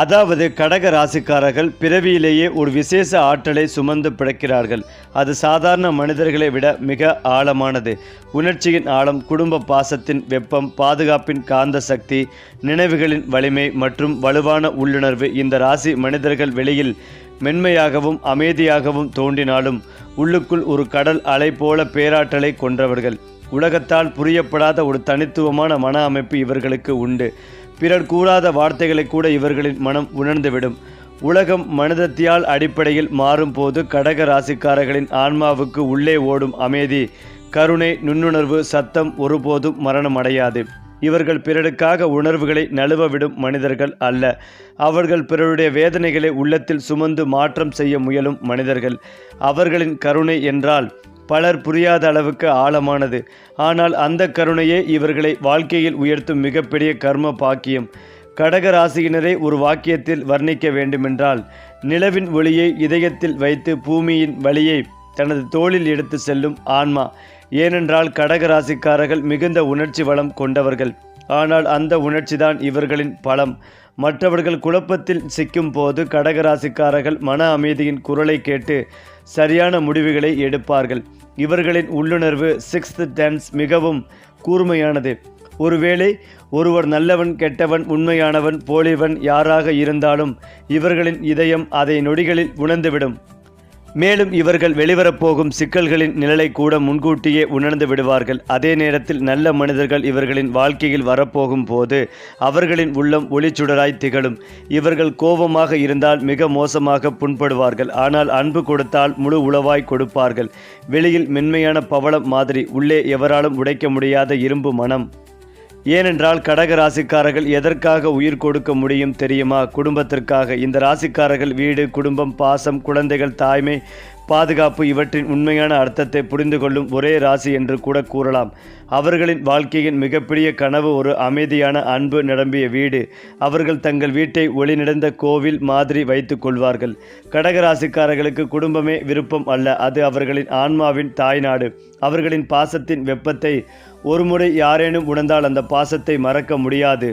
அதாவது கடக ராசிக்காரர்கள் பிறவியிலேயே ஒரு விசேஷ ஆற்றலை சுமந்து பிழைக்கிறார்கள். அது சாதாரண மனிதர்களை விட மிக ஆழமானது. உணர்ச்சியின் ஆழம் குடும்ப பாசத்தின் வெப்பம் பாதுகாப்பின் காந்த சக்தி நினைவுகளின் வலிமை மற்றும் வலுவான உள்ளுணர்வு இந்த ராசி மனிதர்கள் வெளியில் மென்மையாகவும் அமைதியாகவும் தோன்றினாலும் உள்ளுக்குள் ஒரு கடல் அலை போல பேராற்றலை கொன்றவர்கள். உலகத்தால் புரியப்படாத ஒரு தனித்துவமான மன அமைப்பு இவர்களுக்கு உண்டு. பிறர் கூறாத வார்த்தைகளை கூட இவர்களின் மனம் உணர்ந்துவிடும். உலகம் மனிதத்தியால் அடிப்படையில் மாறும்போது கடக ராசிக்காரர்களின் ஆன்மாவுக்கு உள்ளே ஓடும் அமைதி கருணை நுண்ணுணர்வு சத்தம் ஒருபோதும் மரணம் அடையாது இவர்கள் பிறருக்காக உணர்வுகளை நழுவ விடும் மனிதர்கள் அல்ல. அவர்கள் பிறருடைய வேதனைகளை உள்ளத்தில் சுமந்து மாற்றம் செய்ய முயலும் மனிதர்கள். அவர்களின் கருணை என்றால் பலர் புரியாத அளவுக்கு ஆழமானது. ஆனால் அந்த கருணையே இவர்களை வாழ்க்கையில் உயர்த்தும் மிகப்பெரிய கர்ம பாக்கியம். கடக ராசியினரை ஒரு வாக்கியத்தில் வர்ணிக்க வேண்டுமென்றால் நிலவின் ஒளியை இதயத்தில் வைத்து பூமியின் வழியை தனது தோளில் எடுத்து செல்லும் ஆன்மா. ஏனென்றால் கடக ராசிக்காரர்கள் மிகுந்த உணர்ச்சி வளம் கொண்டவர்கள். ஆனால் அந்த உணர்ச்சிதான் இவர்களின் பலம். மற்றவர்கள் குழப்பத்தில் சிக்கும் போது கடகராசிக்காரர்கள் மன அமைதியின் குரலை கேட்டு சரியான முடிவுகளை எடுப்பார்கள். இவர்களின் உள்ளுணர்வு சிக்ஸ்த் டென்ஸ் மிகவும் கூர்மையானது. ஒருவேளை ஒருவர் நல்லவன் கெட்டவன் உண்மையானவன் போலிவன் யாராக இருந்தாலும் இவர்களின் இதயம் அதை நொடிகளில் உணர்ந்துவிடும். மேலும் இவர்கள் வெளிவரப்போகும் சிக்கல்களின் நிழலை கூட முன்கூட்டியே உணர்ந்து விடுவார்கள். அதே நேரத்தில் நல்ல மனிதர்கள் இவர்களின் வாழ்க்கையில் வரப்போகும் போது அவர்களின் உள்ளம் ஒளிச்சுடராய் திகழும். இவர்கள் கோபமாக இருந்தால் மிக மோசமாக புண்படுவார்கள். ஆனால் அன்பு கொடுத்தால் முழு உளவாய் கொடுப்பார்கள். வெளியில் மென்மையான பவளம் மாதிரி உள்ளே எவராலும் உடைக்க முடியாத இரும்பு மனம். ஏனென்றால் கடக ராசிக்காரர்கள் எதற்காக உயிர் கொடுக்க முடியும் தெரியுமா? குடும்பத்திற்காக. இந்த ராசிக்காரர்கள் வீடு குடும்பம் பாசம் குழந்தைகள் தாய்மை பாதுகாப்பு இவற்றின் உண்மையான அர்த்தத்தை புரிந்து கொள்ளும் ஒரே ராசி என்று கூட கூறலாம். அவர்களின் வாழ்க்கையின் மிகப்பெரிய கனவு ஒரு அமைதியான அன்பு நிரம்பிய வீடு. அவர்கள் தங்கள் வீட்டை ஒளி நிறைந்த கோவில் மாதிரி வைத்துக் கொள்வார்கள். கடகராசிக்காரர்களுக்கு குடும்பமே விருப்பம் அல்ல. அது அவர்களின் ஆன்மாவின் தாய்நாடு அவர்களின் பாசத்தின் வெப்பத்தை ஒருமுறை யாரேனும் உணர்ந்தால் அந்த பாசத்தை மறக்க முடியாது.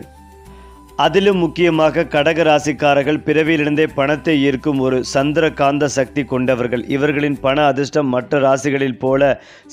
அதிலும் முக்கியமாக கடக ராசிக்காரர்கள் பிறவியிலிருந்தே பணத்தை ஈர்க்கும் ஒரு சந்திர காந்த சக்தி கொண்டவர்கள். இவர்களின் பண அதிர்ஷ்டம் மற்ற ராசிகளில் போல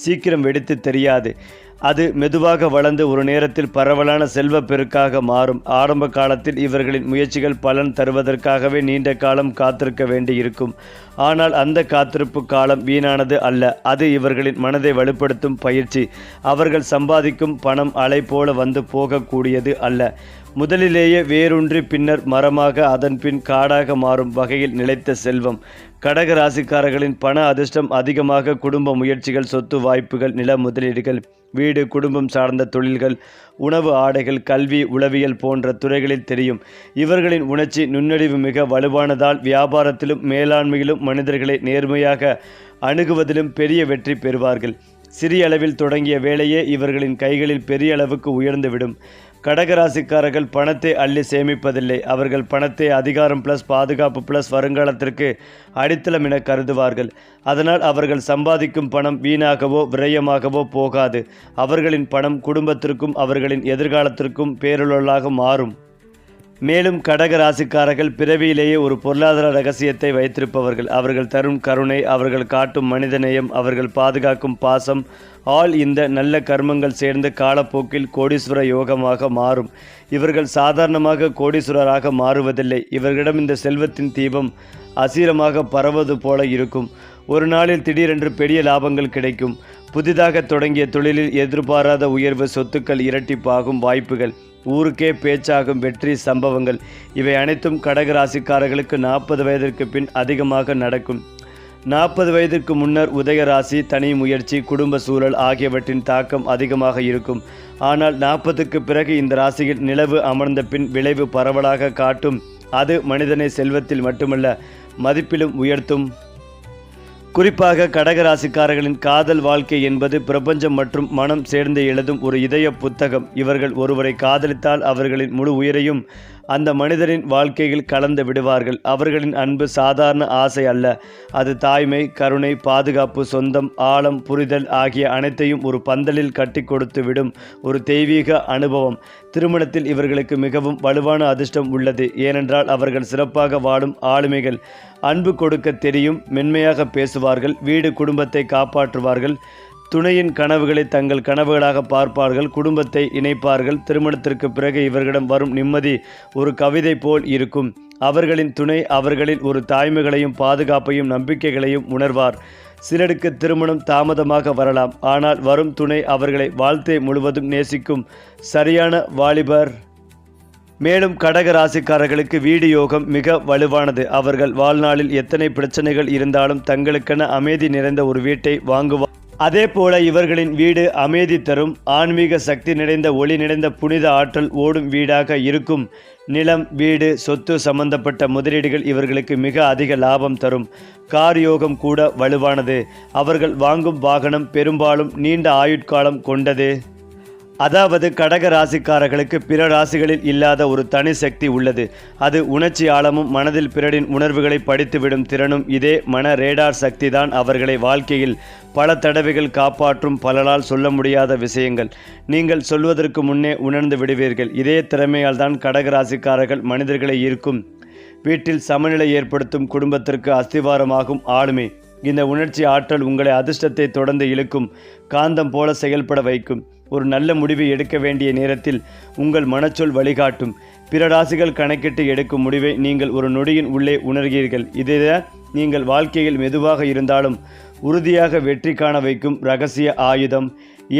சீக்கிரம் வெடித்து தெரியாது. அது மெதுவாக வளர்ந்து ஒரு நேரத்தில் பரவலான செல்வப் பெருக்காக மாறும். ஆரம்ப காலத்தில் இவர்களின் முயற்சிகள் பலன் தருவதற்காகவே நீண்ட காலம் காத்திருக்க வேண்டியிருக்கும். ஆனால் அந்த காத்திருப்பு காலம் வீணானது அல்ல. அது இவர்களின் மனதை வலுப்படுத்தும் பயிற்சி. அவர்கள் சம்பாதிக்கும் பணம் அலை போல வந்து போகக்கூடியது அல்ல. முதலிலேயே வேரூன்றி பின்னர் மரமாக அதன் பின் காடாக மாறும் வகையில் நிலைத்த செல்வம். கடக ராசிக்காரர்களின் பண அதிர்ஷ்டம் அதிகமாக குடும்ப முயற்சிகள் சொத்து வாய்ப்புகள் நில முதலீடுகள் வீடு குடும்பம் சார்ந்த தொழில்கள் உணவு ஆடைகள் கல்வி உளவியல் போன்ற துறைகளில் தெரியும். இவர்களின் உணர்ச்சி நுண்ணறிவு மிக வலுவானதால் வியாபாரத்திலும் மேலாண்மையிலும் மனிதர்களை நேர்மையாக அணுகுவதிலும் பெரிய வெற்றி பெறுவார்கள். சிறிய அளவில் தொடங்கிய வேலையே இவர்களின் கைகளில் பெரிய அளவுக்கு உயர்ந்துவிடும். கடகராசிக்காரர்கள் பணத்தை அள்ளி சேமிப்பதில்லை. அவர்கள் பணத்தை அதிகாரம் ப்ளஸ் பாதுகாப்பு ப்ளஸ் வருங்காலத்திற்கு அடித்தளம் என கருதுவார்கள். அதனால் அவர்கள் சம்பாதிக்கும் பணம் வீணாகவோ விரயமாகவோ போகாது. அவர்களின் பணம் குடும்பத்திற்கும் அவர்களின் எதிர்காலத்திற்கும் பேருளாக மாறும். மேலும் கடக ராசிக்காரர்கள் பிறவியிலேயே ஒரு பொருளாதார ரகசியத்தை வைத்திருப்பவர்கள். அவர்கள் தரும் கருணை அவர்கள் காட்டும் மனிதநேயம் அவர்கள் பாதுகாக்கும் பாசம் ஆல் இந்த நல்ல கர்மங்கள் சேர்ந்து காலப்போக்கில் கோடீஸ்வர யோகமாக மாறும். இவர்கள் சாதாரணமாக கோடீஸ்வரராக மாறுவதில்லை. இவர்களிடம் இந்த செல்வத்தின் தீபம் அசீரமாக பரவது போல இருக்கும். ஒரு நாளில் திடீரென்று பெரிய லாபங்கள் கிடைக்கும். புதிதாக தொடங்கிய தொழிலில் எதிர்பாராத உயர்வு சொத்துக்கள் இரட்டிப்பாகும் வாய்ப்புகள். ஊருக்கே பேச்சாகும் வெற்றி சம்பவங்கள். இவை அனைத்தும் கடக ராசிக்காரர்களுக்கு நாற்பது வயதிற்கு பின் அதிகமாக நடக்கும். நாற்பது வயதிற்கு முன்னர் உதயராசி தனி முயற்சி குடும்ப சூழல் ஆகியவற்றின் தாக்கம் அதிகமாக இருக்கும். ஆனால் நாற்பதுக்கு பிறகு இந்த ராசியில் நிலவு அமர்ந்த பின் விளைவு பரவலாக காட்டும். அது மனிதனை செல்வத்தில் மட்டுமல்ல மதிப்பிலும் உயர்த்தும். குறிப்பாக கடகராசிக்காரர்களின் காதல் வாழ்க்கை என்பது பிரபஞ்சம் மற்றும் மனம் சேர்ந்து எழுதும் ஒரு இதய புத்தகம். இவர்கள் ஒருவரை காதலித்தால் அவர்களின் முழு உயிரையும் அந்த மனிதரின் வாழ்க்கையில் கலந்து விடுவார்கள். அவர்களின் அன்பு சாதாரண ஆசை அல்ல. அது தாய்மை கருணை பாதுகாப்பு சொந்தம் ஆழம் புரிதல் ஆகிய அனைத்தையும் ஒரு பந்தலில் கட்டி கொடுத்து விடும் ஒரு தெய்வீக அனுபவம். திருமணத்தில் இவர்களுக்கு மிகவும் வலுவான அதிர்ஷ்டம் உள்ளது. ஏனென்றால் அவர்கள் சிறப்பாக வாழும் ஆளுமைகள். அன்பு கொடுக்க தெரியும் மென்மையாக பேசுவார்கள் வீடு குடும்பத்தை காப்பாற்றுவார்கள். துணையின் கனவுகளை தங்கள் கனவுகளாக பார்ப்பார்கள் குடும்பத்தை இணைப்பார்கள். திருமணத்திற்கு பிறகு இவர்களிடம் வரும் நிம்மதி ஒரு கவிதை போல் இருக்கும். அவர்களின் துணை அவர்களில் ஒரு தாய்மைகளையும் பாதுகாப்பையும் நம்பிக்கைகளையும் உணர்வார். சிலருக்கு திருமணம் தாமதமாக வரலாம் ஆனால் வரும் துணை அவர்களை வாழ்த்தை முழுவதும் நேசிக்கும் சரியான வாலிபர். மேலும் கடக ராசிக்காரர்களுக்கு வீடு யோகம் மிக வலுவானது. அவர்கள் வாழ்நாளில் எத்தனை பிரச்சனைகள் இருந்தாலும் தங்களுக்கென அமைதி நிறைந்த ஒரு வீட்டை வாங்குவார் அதே போல இவர்களின் வீடு அமைதி தரும் ஆன்மீக சக்தி நிறைந்த ஒளி நிறைந்த புனித ஆற்றல் ஓடும் வீடாக இருக்கும். நிலம் வீடு சொத்து சம்பந்தப்பட்ட முதலீடுகள் இவர்களுக்கு மிக அதிக லாபம் தரும். கார் யோகம் கூட வலுவானது. அவர்கள் வாங்கும் வாகனம் பெரும்பாலும் நீண்ட ஆயுட்காலம் கொண்டது. அதாவது கடக ராசிக்காரர்களுக்கு பிற ராசிகளில் இல்லாத ஒரு தனி சக்தி உள்ளது. அது உணர்ச்சி ஆழமும் மனதில் பிறரின் உணர்வுகளை படித்துவிடும் திறனும் இதே மன ரேடார் சக்தி தான் அவர்களை வாழ்க்கையில் பல தடவைகள் காப்பாற்றும் பலரால் சொல்ல முடியாத விஷயங்கள். நீங்கள் சொல்வதற்கு முன்னே உணர்ந்து விடுவீர்கள். இதே திறமையால் தான் கடக ராசிக்காரர்கள் மனிதர்களை ஈர்க்கும். வீட்டில் சமநிலை ஏற்படுத்தும் குடும்பத்திற்கு அஸ்திவாரமாகும் ஆளுமை. இந்த உணர்ச்சி ஆற்றல் உங்களை அதிர்ஷ்டத்தை தொடர்ந்து இழுக்கும். காந்தம் போல செயல்பட வைக்கும். ஒரு நல்ல முடிவை எடுக்க வேண்டிய நேரத்தில் உங்கள் மனச்சொல் வழிகாட்டும். பிற ராசிகள் கணக்கிட்டு எடுக்கும் முடிவை நீங்கள் ஒரு நொடியின் உள்ளே உணர்கிறீர்கள். இதுதான் நீங்கள் வாழ்க்கையில் மெதுவாக இருந்தாலும் உறுதியாக வெற்றி காண வைக்கும் ரகசிய ஆயுதம்.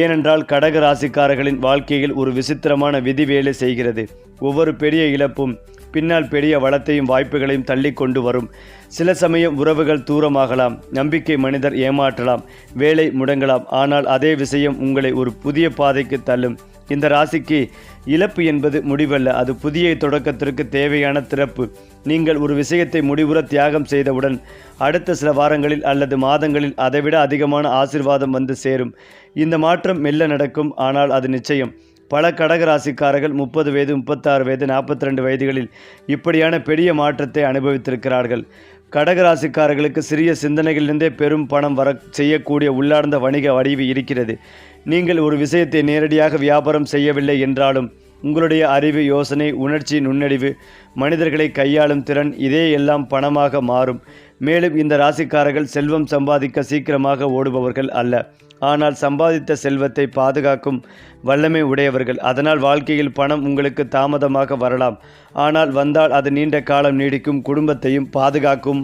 ஏனென்றால் கடக ராசிக்காரர்களின் வாழ்க்கையில் ஒரு விசித்திரமான விதி வேலை செய்கிறது. ஒவ்வொரு பெரிய இழப்பும் பின்னால் பெரிய வளத்தையும் வாய்ப்புகளையும் தள்ளி கொண்டு வரும். சில சமயம் உறவுகள் தூரமாகலாம். நம்பிக்கை மனிதர் ஏமாற்றலாம். வேலை முடங்கலாம். ஆனால் அதே விஷயம் உங்களை ஒரு புதிய பாதைக்கு தள்ளும். இந்த ராசிக்கு இழப்பு என்பது முடிவல்ல. அது புதிய தொடக்கத்திற்கு தேவையான திறப்பு. நீங்கள் ஒரு விஷயத்தை முடிவுற தியாகம் செய்தவுடன் அடுத்த சில வாரங்களில் அல்லது மாதங்களில் அதைவிட அதிகமான ஆசிர்வாதம் வந்து சேரும். இந்த மாற்றம் மெல்ல நடக்கும். ஆனால் அது நிச்சயம். பல கடகராசிக்காரர்கள் முப்பது வயது முப்பத்தாறு வயது நாற்பத்தி ரெண்டு வயதுகளில் இப்படியான பெரிய மாற்றத்தை அனுபவித்திருக்கிறார்கள். கடகராசிக்காரர்களுக்கு சிறிய சிந்தனைகளிலிருந்தே பெரும் பணம் வர செய்யக்கூடிய உள்ளார்ந்த வணிக வடிவு இருக்கிறது. நீங்கள் ஒரு விஷயத்தை நேரடியாக வியாபாரம் செய்யவில்லை என்றாலும் உங்களுடைய அறிவு யோசனை உணர்ச்சி நுண்ணறிவு மனிதர்களை கையாளும் திறன் இதே எல்லாம் பணமாக மாறும். மேலும் இந்த ராசிக்காரர்கள் செல்வம் சம்பாதிக்க சீக்கிரமாக ஓடுபவர்கள் அல்ல. ஆனால் சம்பாதித்த செல்வத்தை பாதுகாக்கும் வல்லமை உடையவர்கள். அதனால் வாழ்க்கையில் பணம் உங்களுக்கு தாமதமாக வரலாம். ஆனால் வந்தால் அது நீண்ட காலம் நீடிக்கும். குடும்பத்தையும் பாதுகாக்கும்.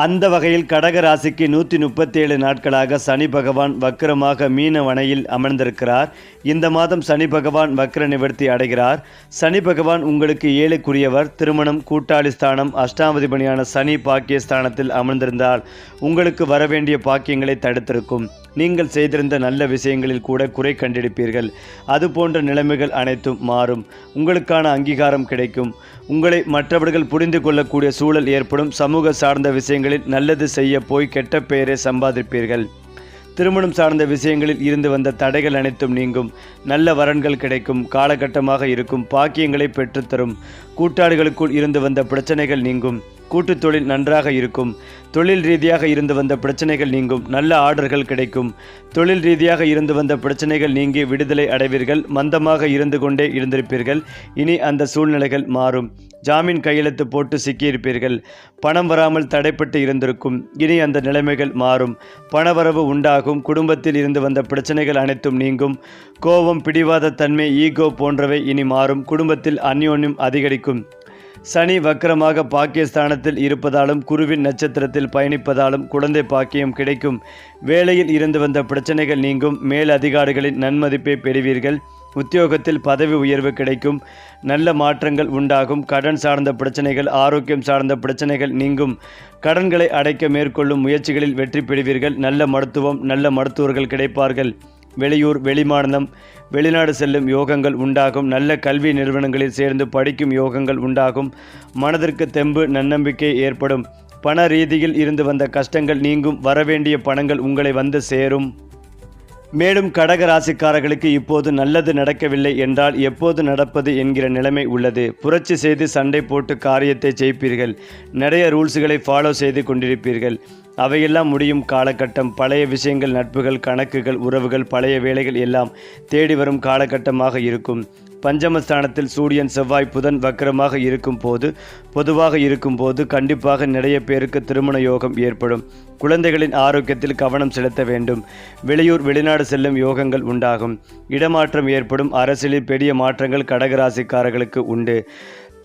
அந்த வகையில் கடக ராசிக்கு நூற்றி முப்பத்தேழு நாட்களாக சனி பகவான் வக்கிரமாக மீனவனையில் அமர்ந்திருக்கிறார். இந்த மாதம் சனி பகவான் வக்ர நிவர்த்தி அடைகிறார். சனி பகவான் உங்களுக்கு ஏழுக்குரியவர். திருமணம் கூட்டாளி ஸ்தானம் அஷ்டாமதிபதியான சனி பாக்கிய ஸ்தானத்தில் அமர்ந்திருந்தால் உங்களுக்கு வரவேண்டிய பாக்கியங்களை தடுத்திருக்கும். நீங்கள் செய்திருந்த நல்ல விஷயங்களில் கூட குறை கண்டிருப்பீர்கள். அது போன்ற நிலைமைகள் அனைத்தும் மாறும். உங்களுக்கான அங்கீகாரம் கிடைக்கும். உங்களை மற்றவர்கள் புரிந்து கொள்ளக்கூடிய சூழல் ஏற்படும். சமூக சார்ந்த விஷயங்கள் விஷயங்களில் நல்லது செய்ய போய் கெட்ட பெயரை சம்பாதிப்பீர்கள். திருமணம் சார்ந்த விஷயங்களில் இருந்து வந்த தடைகள் அனைத்தும் நீங்கும். நல்ல வரன்கள் கிடைக்கும் காலகட்டமாக இருக்கும் பாக்கியங்களை பெற்றுத்தரும். கூட்டாளிகளுக்குள் இருந்து வந்த பிரச்சனைகள் நீங்கும். கூட்டு தொழில் நன்றாக இருக்கும். தொழில் ரீதியாக இருந்து வந்த பிரச்சனைகள் நீங்கும். நல்ல ஆர்டர்கள் கிடைக்கும். தொழில் ரீதியாக இருந்து வந்த பிரச்சனைகள் நீங்கி விடுதலை அடைவீர்கள். மந்தமாக இருந்து கொண்டே இருந்திருப்பீர்கள். இனி அந்த சூழ்நிலைகள் மாறும். ஜாமீன் கையெழுத்து போட்டு சிக்கியிருப்பீர்கள். பணம் வராமல் தடைப்பட்டு இருந்திருக்கும். இனி அந்த நிலைமைகள் மாறும். பணவரவு உண்டாகும். குடும்பத்தில் இருந்து வந்த பிரச்சனைகள் அனைத்தும் நீங்கும். கோபம் பிடிவாத தன்மை ஈகோ போன்றவை இனி மாறும். குடும்பத்தில் அந்யோன்யம் அதிகரிக்கும். சனி வக்கரமாக பாக்கியஸ்தானத்தில் இருப்பதாலும் குருவின் நட்சத்திரத்தில் பயணிப்பதாலும் குழந்தை பாக்கியம் கிடைக்கும். வேலையில் இருந்து வந்த பிரச்சனைகள் நீங்கும். மேல் அதிகாரிகளின் நன்மதிப்பை பெறுவீர்கள். உத்தியோகத்தில் பதவி உயர்வு கிடைக்கும். நல்ல மாற்றங்கள் உண்டாகும். கடன் சார்ந்த பிரச்சனைகள் ஆரோக்கியம் சார்ந்த பிரச்சனைகள் நீங்கும். கடன்களை அடைக்க மேற்கொள்ளும் முயற்சிகளில் வெற்றி பெறுவீர்கள். நல்ல மருத்துவம் நல்ல மருத்துவர்கள் கிடைப்பார்கள். வெளியூர் வெளிமாநிலம் வெளிநாடு செல்லும் யோகங்கள் உண்டாகும். நல்ல கல்வி நிறுவனங்களில் சேர்ந்து படிக்கும் யோகங்கள் உண்டாகும். மனதிற்கு தெம்பு நன்னம்பிக்கை ஏற்படும். பண ரீதியில் இருந்து வந்த கஷ்டங்கள் நீங்கும். வரவேண்டிய பணங்கள் உங்களை வந்து சேரும். மேலும் கடக ராசிக்காரர்களுக்கு இப்போது நல்லது நடக்கவில்லை என்றால் எப்போது நடப்பது என்கிற நிலைமை உள்ளது. புரட்சி செய்து சண்டை போட்டு காரியத்தை ஜெயிப்பீர்கள். நிறைய ரூல்ஸுகளை ஃபாலோ செய்து கொண்டிருப்பீர்கள். அவையெல்லாம் முடியும் காலகட்டம். பழைய விஷயங்கள் நட்புகள் கணக்குகள் உறவுகள் பழைய வேலைகள் எல்லாம் தேடி வரும் காலகட்டமாக இருக்கும். பஞ்சமஸ்தானத்தில் சூரியன் செவ்வாய் புதன் வக்கரமாக இருக்கும் போது பொதுவாக இருக்கும் போது கண்டிப்பாக நிறைய பேருக்கு திருமண யோகம் ஏற்படும். குழந்தைகளின் ஆரோக்கியத்தில் கவனம் செலுத்த வேண்டும். வெளியூர் வெளிநாடு செல்லும் யோகங்கள் உண்டாகும். இடமாற்றம் ஏற்படும். அரசியலில் பெரிய மாற்றங்கள் கடகராசிக்காரர்களுக்கு உண்டு.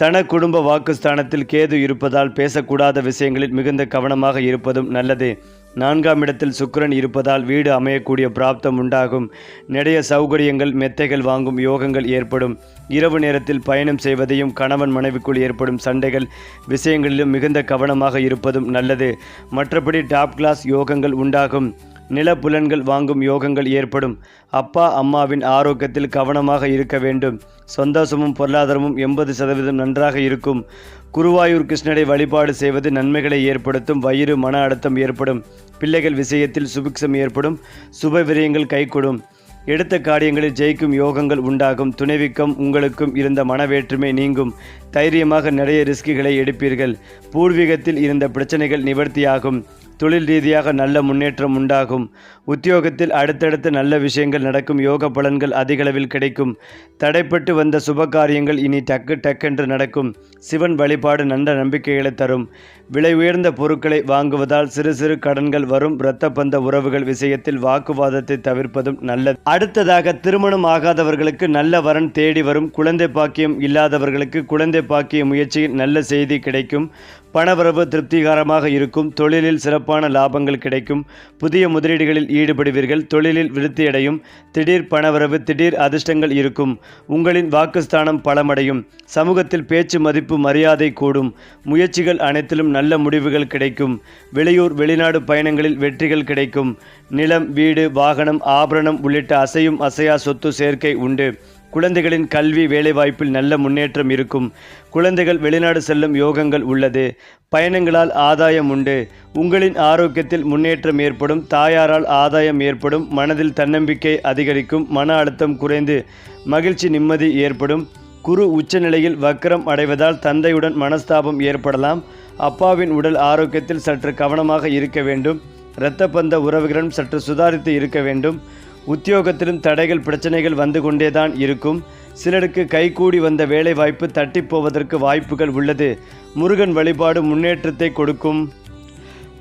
தன குடும்ப வாக்குஸ்தானத்தில் கேது இருப்பதால் பேசக்கூடாத விஷயங்களில் மிகுந்த கவனமாக இருப்பதும் நல்லது. நான்காம் இடத்தில் சுக்கிரன் இருப்பதால் வீடு அமையக்கூடிய பிராப்தம் உண்டாகும். நிறைய சௌகரியங்கள் மெத்தைகள் வாங்கும் யோகங்கள் ஏற்படும். இரவு நேரத்தில் பயணம் செய்வதையும் கணவன் மனைவிக்குள் ஏற்படும் சண்டைகள் விஷயங்களிலும் மிகுந்த கவனமாக இருப்பதும் நல்லது. மற்றபடி டாப் கிளாஸ் யோகங்கள் உண்டாகும். நிலப்புலன்கள் வாங்கும் யோகங்கள் ஏற்படும். அப்பா அம்மாவின் ஆரோக்கியத்தில் கவனமாக இருக்க வேண்டும். சந்தோஷமும் பொருளாதாரமும் எண்பது சதவீதம் நன்றாக இருக்கும். குருவாயூர் கிருஷ்ணரை வழிபாடு செய்வது நன்மைகளை ஏற்படுத்தும். வயிறு மன அழுத்தம் ஏற்படும். பிள்ளைகள் விஷயத்தில் சுபிக்ஷம் ஏற்படும். சுப விரயங்கள் கைகூடும். எடுத்த காரியங்களில் ஜெயிக்கும் யோகங்கள் உண்டாகும். துணைவிக்கம் உங்களுக்கும் இருந்த மனவேற்றுமை நீங்கும். தைரியமாக நிறைய ரிஸ்குகளை எடுப்பீர்கள். பூர்வீகத்தில் இருந்த பிரச்சனைகள் நிவர்த்தியாகும். தொழில் ரீதியாக நல்ல முன்னேற்றம் உண்டாகும். உத்தியோகத்தில் அடுத்தடுத்து நல்ல விஷயங்கள் நடக்கும். யோக பலன்கள் அதிகளவில் கிடைக்கும். தடைப்பட்டு வந்த சுப காரியங்கள் இனி டக்கு டக்கென்று நடக்கும். சிவன் வழிபாடு நல்ல நம்பிக்கைகளை தரும். விலை உயர்ந்த பொருட்களை வாங்குவதால் சிறு சிறு கடன்கள் வரும். இரத்த பந்த உறவுகள் விஷயத்தில் வாக்குவாதத்தை தவிர்ப்பதும் நல்லது. அடுத்ததாக திருமணம் ஆகாதவர்களுக்கு நல்ல வரன் தேடி வரும். குழந்தை பாக்கியம் இல்லாதவர்களுக்கு குழந்தை பாக்கிய முயற்சியில் நல்ல செய்தி கிடைக்கும். பணவரவு திருப்திகரமாக இருக்கும். தொழிலில் சிறப்பான லாபங்கள் கிடைக்கும். புதிய முதலீடுகளில் ஈடுபடுவீர்கள். தொழிலில் விருத்தியடையும். திடீர் பணவரவு திடீர் அதிர்ஷ்டங்கள் இருக்கும். உங்களின் வாக்குஸ்தானம் பலமடையும். சமூகத்தில் பேச்சு மதிப்பு மரியாதை கூடும். முயற்சிகள் அனைத்திலும் நல்ல முடிவுகள் கிடைக்கும். வெளியூர் வெளிநாடு பயணங்களில் வெற்றிகள் கிடைக்கும். நிலம் வீடு வாகனம் ஆபரணம் உள்ளிட்ட அசையும் அசையா சொத்து சேர்க்கை உண்டு. குழந்தைகளின் கல்வி வேலைவாய்ப்பில் நல்ல முன்னேற்றம் இருக்கும். குழந்தைகள் வெளிநாடு செல்லும் யோகங்கள் உள்ளது. பயணங்களால் ஆதாயம் உண்டு. உங்களின் ஆரோக்கியத்தில் முன்னேற்றம் ஏற்படும். தாயாரால் ஆதாயம் ஏற்படும். மனதில் தன்னம்பிக்கை அதிகரிக்கும். மன அழுத்தம் குறைந்து மகிழ்ச்சி நிம்மதி ஏற்படும். குரு உச்சநிலையில் வக்கரம் அடைவதால் தந்தையுடன் மனஸ்தாபம் ஏற்படலாம். அப்பாவின் உடல் ஆரோக்கியத்தில் சற்று கவனமாக இருக்க வேண்டும். இரத்த பந்த உறவுகளுடன் சற்று சுதாரித்து இருக்க வேண்டும். உத்தியோகத்திலும் தடைகள் பிரச்சனைகள் வந்து கொண்டேதான் இருக்கும். சிலருக்கு கைகூடி வந்த வேலை வாய்ப்பு தட்டி போவதற்கு வாய்ப்புகள் உள்ளது. முருகன் வழிபாடு முன்னேற்றத்தை கொடுக்கும்.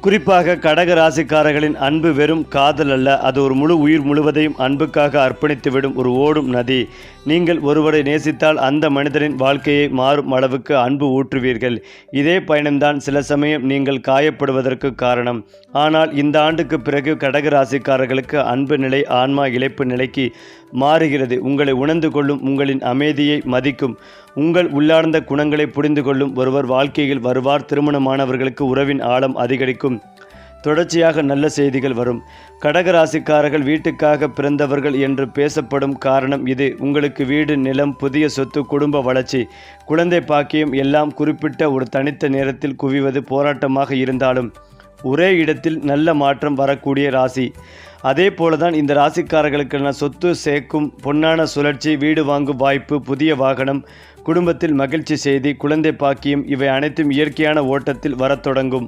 குறிப்பாக கடக ராசிக்காரர்களின் அன்பு வெறும் காதல் அல்ல. அது ஒரு முழு உயிர் முழுவதையும் அன்புக்காக அர்ப்பணித்துவிடும் ஒரு ஓடும் நதி. நீங்கள் ஒருவரை நேசித்தால் அந்த மனிதரின் வாழ்க்கையை மாறும் அளவுக்கு அன்பு ஊற்றுவீர்கள். இதே பயணம்தான் சில சமயம் நீங்கள் காயப்படுவதற்கு காரணம். ஆனால் இந்த ஆண்டுக்கு பிறகு கடக ராசிக்காரர்களுக்கு அன்பு நிலை ஆன்மா இழைப்பு நிலைக்கு மாறுகிறது. உங்களை உணர்ந்து கொள்ளும் உங்களின் அமைதியை மதிக்கும். உங்கள் உள்ளார்ந்த குணங்களை புரிந்து கொள்ளும் ஒருவர் வாழ்க்கையில் வருவார். திருமணமானவர்களுக்கு உறவின் ஆழம் அதிகரிக்கும். தொடர்ச்சியாக நல்ல செய்திகள் வரும். கடகராசிக்காரர்கள் வீட்டுக்காக பிறந்தவர்கள் என்று பேசப்படும் காரணம் இது. உங்களுக்கு வீடு நிலம் புதிய சொத்து குடும்ப வளர்ச்சி குழந்தை பாக்கியம் எல்லாம் குறிப்பிட்ட ஒரு தனித்த நேரத்தில் குவிவது போராட்டமாக இருந்தாலும் ஒரே இடத்தில் நல்ல மாற்றம் வரக்கூடிய ராசி. அதே போல தான் இந்த ராசிக்காரர்களுக்கான சொத்து சேர்க்கும் பொன்னான சுழற்சி வீடு வாங்கும் வாய்ப்பு புதிய வாகனம் குடும்பத்தில் மகிழ்ச்சி செய்தி குழந்தை பாக்கியம் இவை அனைத்தும் இயற்கையான ஓட்டத்தில் வரத் தொடங்கும்.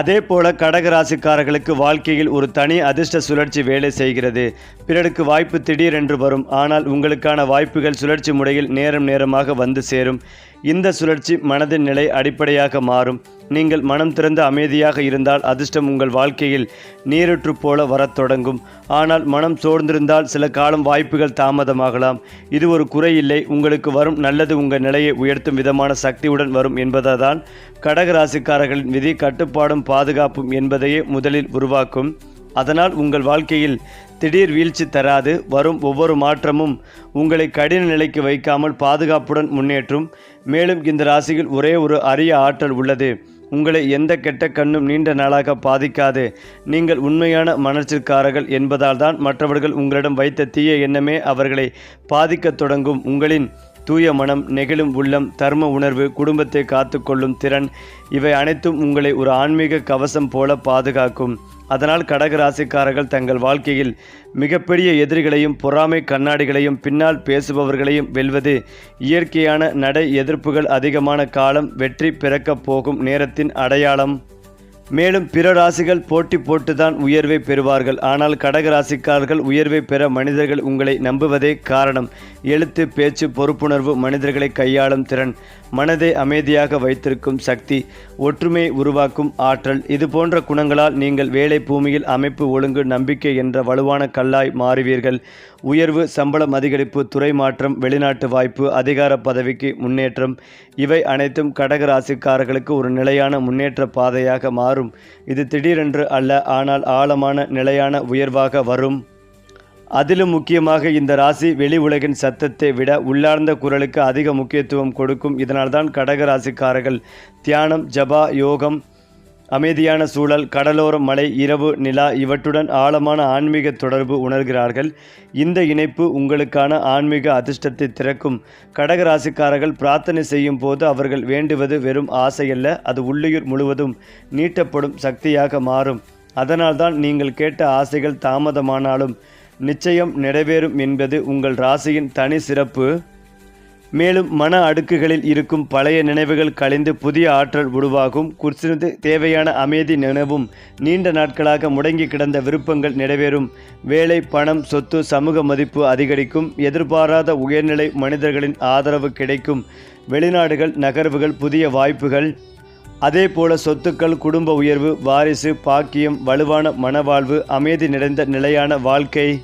அதே போல கடகராசிக்காரர்களுக்கு வாழ்க்கையில் ஒரு தனி அதிர்ஷ்ட சுழற்சி வேலை செய்கிறது. பிறருக்கு வாய்ப்பு திடீரென்று வரும். ஆனால் உங்களுக்கான வாய்ப்புகள் சுழற்சி முறையில் நேரம் நேரமாக வந்து சேரும். இந்த சுழற்சி மனதின் நிலை அடிப்படையாக மாறும். நீங்கள் மனம் திறந்து அமைதியாக இருந்தால் அதிர்ஷ்டம் உங்கள் வாழ்க்கையில் நீரற்று போல வரத் தொடங்கும். ஆனால் மனம் சோர்ந்திருந்தால் சில காலம் வாய்ப்புகள் தாமதமாகலாம். இது ஒரு குறையில்லை உங்களுக்கு வரும் நல்லது உங்கள் நிலையை உயர்த்தும் விதமான சக்தியுடன் வரும் என்பதுதான் கடகராசிக்காரர்களின் விதி. கட்டுப்பாடும் பாதுகாப்பும் என்பதையே முதலில் உருவாக்கும். அதனால் உங்கள் வாழ்க்கையில் திடீர் வீழ்ச்சி தராது வரும் ஒவ்வொரு மாற்றமும் உங்களை கடின நிலைக்கு வைக்காமல் பாதுகாப்புடன் முன்னேற்றும். மேலும் இந்த ராசியில் ஒரே ஒரு அரிய ஆற்றல் உள்ளது. உங்களை எந்த கெட்ட கண்ணும் நீண்ட நாளாக பாதிக்காது. நீங்கள் உண்மையான மனச்சிற்காரர்கள் என்பதால் தான் மற்றவர்கள் உங்களிடம் வைத்த தீய எண்ணமே அவர்களை பாதிக்கத் தொடங்கும். உங்களின் தூய மனம் நெகிழும் உள்ளம் தர்ம உணர்வு குடும்பத்தை காத்துக்கொள்ளும் திறன் இவை அனைத்தும் உங்களை ஒரு ஆன்மீக கவசம் போல பாதுகாக்கும். அதனால் கடக ராசிக்காரர்கள் தங்கள் வாழ்க்கையில் மிகப்பெரிய எதிரிகளையும் பொறாமை கண்ணாடிகளையும் பின்னால் பேசுபவர்களையும் வெல்வது இயற்கையான நடை எதிர்ப்புகள் அதிகமான காலம் வெற்றி பிறக்கப் போகும் நேரத்தின் அடையாளம். மேலும் பிற ராசிகள் போட்டி போட்டுதான் உயர்வை பெறுவார்கள். ஆனால் கடக ராசிக்காரர்கள் உயர்வை பெற மனிதர்கள் உங்களை நம்புவதே காரணம். எழுத்து பேச்சு பொறுப்புணர்வு மனிதர்களை கையாளும் திறன். மனதை அமைதியாக வைத்திருக்கும் சக்தி ஒற்றுமையை உருவாக்கும் ஆற்றல். இது போன்ற குணங்களால் நீங்கள் வேலை பூமியில் அமைப்பு ஒழுங்கு நம்பிக்கை என்ற வலுவான கல்லாய் மாறுவீர்கள். உயர்வு சம்பளம் அதிகரிப்பு துறை மாற்றம் வெளிநாட்டு வாய்ப்பு அதிகார பதவிக்கு முன்னேற்றம் இவை அனைத்தும் கடக ராசிக்காரர்களுக்கு ஒரு நிலையான முன்னேற்ற பாதையாக மாறும். இது திடீரென்று அல்ல ஆனால் ஆழமான நிலையான உயர்வாக வரும். அதிலும் முக்கியமாக இந்த ராசி வெளி உலகின் சத்தத்தை விட உள்ளார்ந்த குரலுக்கு அதிக முக்கியத்துவம் கொடுக்கும். இதனால்தான் கடக ராசிக்காரர்கள் தியானம் ஜபா யோகம் அமைதியான சூழல் கடலோர மலை இரவு நிலா இவற்றுடன் ஆழமான ஆன்மீக தொடர்பு உணர்கிறார்கள். இந்த இணைப்பு உங்களுக்கான ஆன்மீக அதிர்ஷ்டத்தை திறக்கும். கடக ராசிக்காரர்கள் பிரார்த்தனை செய்யும் போது அவர்கள் வேண்டுவது வெறும் ஆசையல்ல அது உள்ளுயிர் முழுவதும் நீட்டப்படும் சக்தியாக மாறும். அதனால்தான் நீங்கள் கேட்ட ஆசைகள் தாமதமானாலும் நிச்சயம் நிறைவேறும் என்பது உங்கள் ராசியின் தனி சிறப்பு. மேலும் மன அடுக்குகளில் இருக்கும் பழைய நினைவுகள் கலைந்து புதிய ஆற்றல் உருவாகும். குர்சினது தேவையான அமைதி நினைவும் நீண்ட நாட்களாக முடங்கி கிடந்த விருப்பங்கள் நிறைவேறும். வேலை பணம் சொத்து சமூக மதிப்பு அதிகரிக்கும். எதிர்பாராத உயர்நிலை மனிதர்களின் ஆதரவு கிடைக்கும். வெளிநாடுகள் நகர்வுகள் புதிய வாய்ப்புகள். அதே போல சொத்துக்கள் குடும்ப உயர்வு வாரிசு பாக்கியம் வலுவான மனவாழ்வு அமைதி நிறைந்த நிலையான வாழ்க்கை.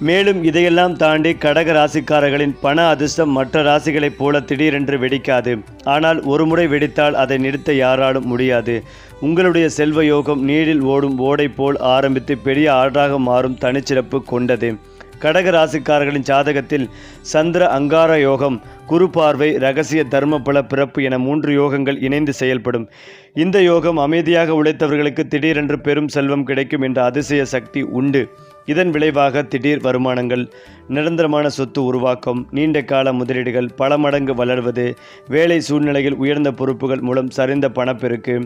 மேலும் இதையெல்லாம் தாண்டி கடக ராசிக்காரர்களின் பண அதிர்ஷ்டம் மற்ற ராசிகளைப் போல திடீரென்று வெடிக்காது. ஆனால் ஒருமுறை வெடித்தால் அதை நிறுத்த யாராலும் முடியாது. உங்களுடைய செல்வ யோகம் நீரில் ஓடும் ஓடை போல் ஆரம்பித்து பெரிய ஆறாக மாறும் தனிச்சிறப்பு கொண்டது. கடக ராசிக்காரர்களின் ஜாதகத்தில் சந்திர அங்கார யோகம் குரு பார்வை ரகசிய தர்மபல பிறப்பு என மூன்று யோகங்கள் இணைந்து செயல்படும். இந்த யோகம் அமைதியாக உழைத்தவர்களுக்கு திடீரென்று பெரும் செல்வம் கிடைக்கும் என்ற அதிசய சக்தி உண்டு. இதன் விளைவாக திடீர் வருமானங்கள் நிரந்தரமான சொத்து உருவாக்கம் நீண்ட கால முதலீடுகள் பல மடங்கு வளர்வது வேலை சூழ்நிலையில் உயர்ந்த பொறுப்புகள் மூலம் சரிந்த பணப்பெருக்கு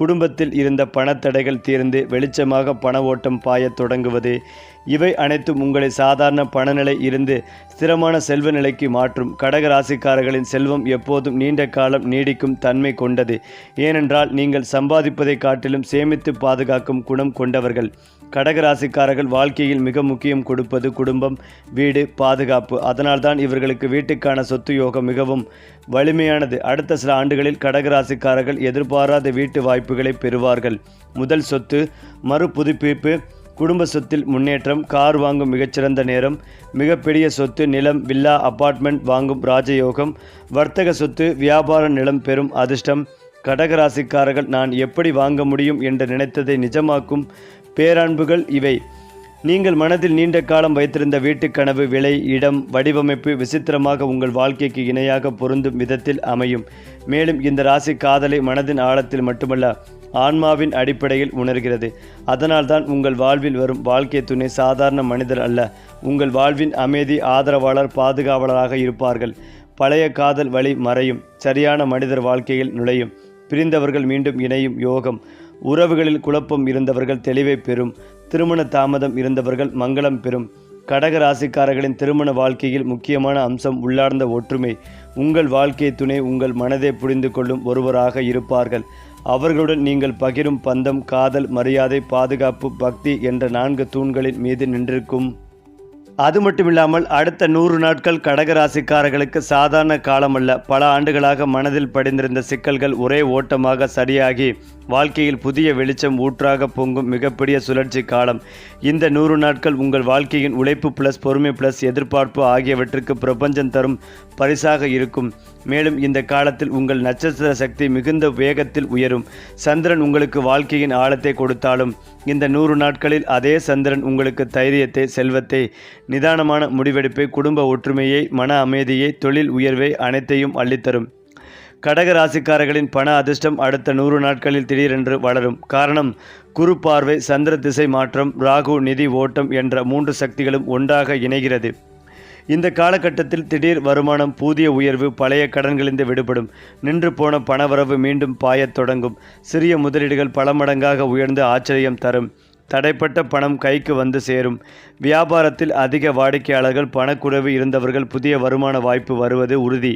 குடும்பத்தில் இருந்த பணத்தடைகள் தீர்ந்து வெளிச்சமாக பண ஓட்டம் பாயத் தொடங்குவது. இவை அனைத்தும் உங்களை சாதாரண பணநிலை இருந்து ஸ்திரமான செல்வ நிலைக்கு மாற்றும். கடக ராசிக்காரர்களின் செல்வம் எப்போதும் நீண்ட காலம் நீடிக்கும் தன்மை கொண்டது. ஏனென்றால் நீங்கள் சம்பாதிப்பதை காட்டிலும் சேமித்து பாதுகாக்கும் குணம் கொண்டவர்கள். கடக ராசிக்காரர்கள் வாழ்க்கையில் மிக முக்கியம் கொடுப்பது குடும்பம் வீடு பாதுகாப்பு. அதனால்தான் இவர்களுக்கு வீட்டுக்கான சொத்து யோகம் மிகவும் வலிமையானது. அடுத்த சில ஆண்டுகளில் கடக ராசிக்காரர்கள் எதிர்பாராத வீட்டு வாய்ப்பு வாய்ப்புகளை பெறுவார்கள். முதல் சொத்து மறு புதுப்பிப்பு குடும்ப சொத்தில் முன்னேற்றம் கார் வாங்கும் மிகச்சிறந்த நேரம் மிகப்பெரிய சொத்து நிலம் வில்லா அபார்ட்மெண்ட் வாங்கும் ராஜயோகம் வர்த்தக சொத்து வியாபார நிலம் பெறும் அதிர்ஷ்டம். கடகராசிக்காரர்கள் நான் எப்படி வாங்க முடியும் என்று நினைத்ததை நிஜமாக்கும் பேரன்புகள் இவை. நீங்கள் மனதில் நீண்ட காலம் வைத்திருந்த வீட்டுக் கனவு விலை இடம் வடிவமைப்பு விசித்திரமாக உங்கள் வாழ்க்கைக்கு இணையாக பொருந்தும் விதத்தில் அமையும். மேலும் இந்த ராசி காதலை மனதின் ஆழத்தில் மட்டுமல்ல ஆன்மாவின் அடிப்படையில் உணர்கிறது. அதனால்தான் உங்கள் வாழ்வில் வரும் வாழ்க்கை துணை சாதாரண மனிதர் அல்ல. உங்கள் வாழ்வின் அமைதி ஆதரவாளர் பாதுகாவலராக இருப்பார்கள். பழைய காதல் வழி மறையும். சரியான மனிதர் வாழ்க்கையில் நுழையும். பிரிந்தவர்கள் மீண்டும் இணையும் யோகம். உறவுகளில் குழப்பம் இருந்தவர்கள் தெளிவை பெறும் திருமண தாமதம் இருந்தவர்கள் மங்களம் பெறும். கடக ராசிக்காரர்களின் திருமண வாழ்க்கையில் முக்கியமான அம்சம் உள்ளார்ந்த ஒற்றுமை. உங்கள் வாழ்க்கை துணை உங்கள் மனதை புரிந்து கொள்ளும் ஒருவராக இருப்பார்கள். அவர்களுடன் நீங்கள் பகிரும் பந்தம் காதல் மரியாதை பாதுகாப்பு பக்தி என்ற நான்கு தூண்களின் மீது நின்றிருக்கும். அது மட்டுமில்லாமல் அடுத்த நூறு நாட்கள் கடகராசிக்காரர்களுக்கு சாதாரண காலமல்ல. பல ஆண்டுகளாக மனதில் படிந்திருந்த சிக்கல்கள் ஒரே ஓட்டமாக சரியாகி வாழ்க்கையில் புதிய வெளிச்சம் ஊற்றாக பொங்கும் மிகப்பெரிய சுழற்சி காலம். இந்த நூறு நாட்கள் உங்கள் வாழ்க்கையின் உழைப்பு பிளஸ் பொறுமை பிளஸ் எதிர்பார்ப்பு ஆகியவற்றுக்கு பிரபஞ்சம் தரும் பரிசாக இருக்கும். மேலும் இந்த காலத்தில் உங்கள் நட்சத்திர சக்தி மிகுந்த வேகத்தில் உயரும். சந்திரன் உங்களுக்கு வாழ்க்கையின் ஆழத்தை கொடுத்தாலும் இந்த நூறு நாட்களில் அதே சந்திரன் உங்களுக்கு தைரியத்தை செல்வத்தை நிதானமான முடிவெடுப்பை குடும்ப ஒற்றுமையை மன அமைதியை தொழில் உயர்வை அனைத்தையும் அள்ளித்தரும். கடக ராசிக்காரர்களின் பண அதிர்ஷ்டம் அடுத்த நூறு நாட்களில் திடீரென்று வளரும். காரணம் குரு பார்வை சந்திர திசை மாற்றம் ராகு நிதி ஓட்டம் என்ற மூன்று சக்திகளும் ஒன்றாக இணைகிறது. இந்த காலகட்டத்தில் திடீர் வருமானம் பூதிய உயர்வு பழைய கடன்களிலிருந்து விடுபடும். நின்று போன பணவரவு மீண்டும் பாயத் தொடங்கும். சிறிய முதலீடுகள் பல மடங்காக உயர்ந்து ஆச்சரியம் தரும். தடைப்பட்ட பணம் கைக்கு வந்து சேரும். வியாபாரத்தில் அதிக வாடிக்கையாளர்கள் பணக்குறைவு இருந்தவர்கள் புதிய வருமான வாய்ப்பு வருவது உறுதி.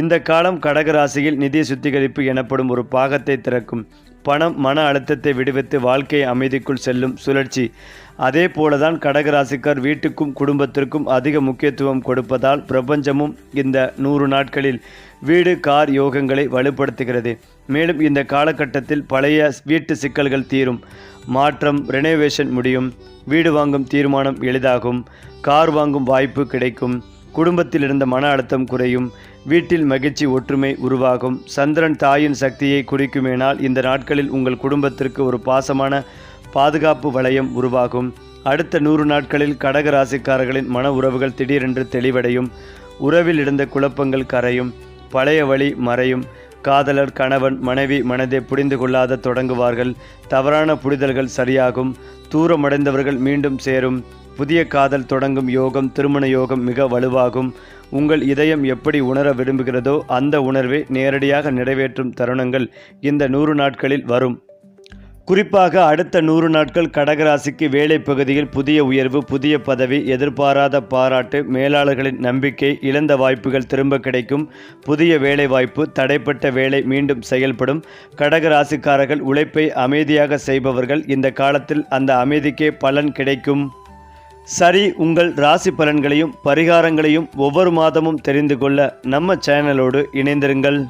இந்த காலம் கடகராசியில் நிதி சுத்திகரிப்பு எனப்படும் ஒரு பாகத்தை திறக்கும். பணம் மன அழுத்தத்தை விடுவித்து வாழ்க்கை அமைதிக்குள் செல்லும் சுழற்சி. அதே போலதான் கடகராசிக்கார் வீட்டுக்கும் குடும்பத்திற்கும் அதிக முக்கியத்துவம் கொடுப்பதால் பிரபஞ்சமும் இந்த நூறு நாட்களில் வீடு கார் யோகங்களை வலுப்படுத்துகிறது. மேலும் இந்த காலகட்டத்தில் பழைய வீட்டு சிக்கல்கள் தீரும். மாற்றம் ரெனோவேஷன் முடியும் வீடு வாங்கும் தீர்மானம் எளிதாகும் கார் வாங்கும் வாய்ப்பு கிடைக்கும் குடும்பத்தில் இருந்த மன அழுத்தம் குறையும் வீட்டில் மகிழ்ச்சி ஒற்றுமை உருவாகும். சந்திரன் தாயின் சக்தியை குறிக்குமேனால் இந்த நாட்களில் உங்கள் குடும்பத்திற்கு ஒரு பாசமான பாதுகாப்பு வளையம் உருவாகும். அடுத்த நூறு நாட்களில் கடக ராசிக்காரர்களின் மன உறவுகள் திடீரென்று தெளிவடையும். உறவில் இருந்த குழப்பங்கள் கரையும். பழைய வழி மறையும். காதலர் கணவன் மனைவி மனதை புரிந்து கொள்ளாத தொடங்குவார்கள். தவறான புரிதல்கள் சரியாகும். தூரமடைந்தவர்கள் மீண்டும் சேரும். புதிய காதல் தொடங்கும் யோகம் திருமண யோகம் மிக வலுவாகும். உங்கள் இதயம் எப்படி உணர விரும்புகிறதோ அந்த உணர்வை நேரடியாக நிறைவேற்றும் தருணங்கள் இந்த நூறு நாட்களில் வரும். குறிப்பாக அடுத்த நூறு நாட்கள் கடகராசிக்கு வேலை பகுதியில் புதிய உயர்வு புதிய பதவி எதிர்பாராத பாராட்டு மேலாளர்களின் நம்பிக்கை இழந்த வாய்ப்புகள் திரும்ப கிடைக்கும். புதிய வேலை வாய்ப்பு தடைப்பட்ட வேலை மீண்டும் செயல்படும். கடகராசிக்காரர்கள் உழைப்பை அமைதியாக செய்பவர்கள். இந்த காலத்தில் அந்த அமைதிக்கே பலன் கிடைக்கும். சரி உங்கள் ராசி பலன்களையும் பரிகாரங்களையும் ஒவ்வொரு மாதமும் தெரிந்து கொள்ள நம்ம சேனலோடு இணைந்திருங்கள்.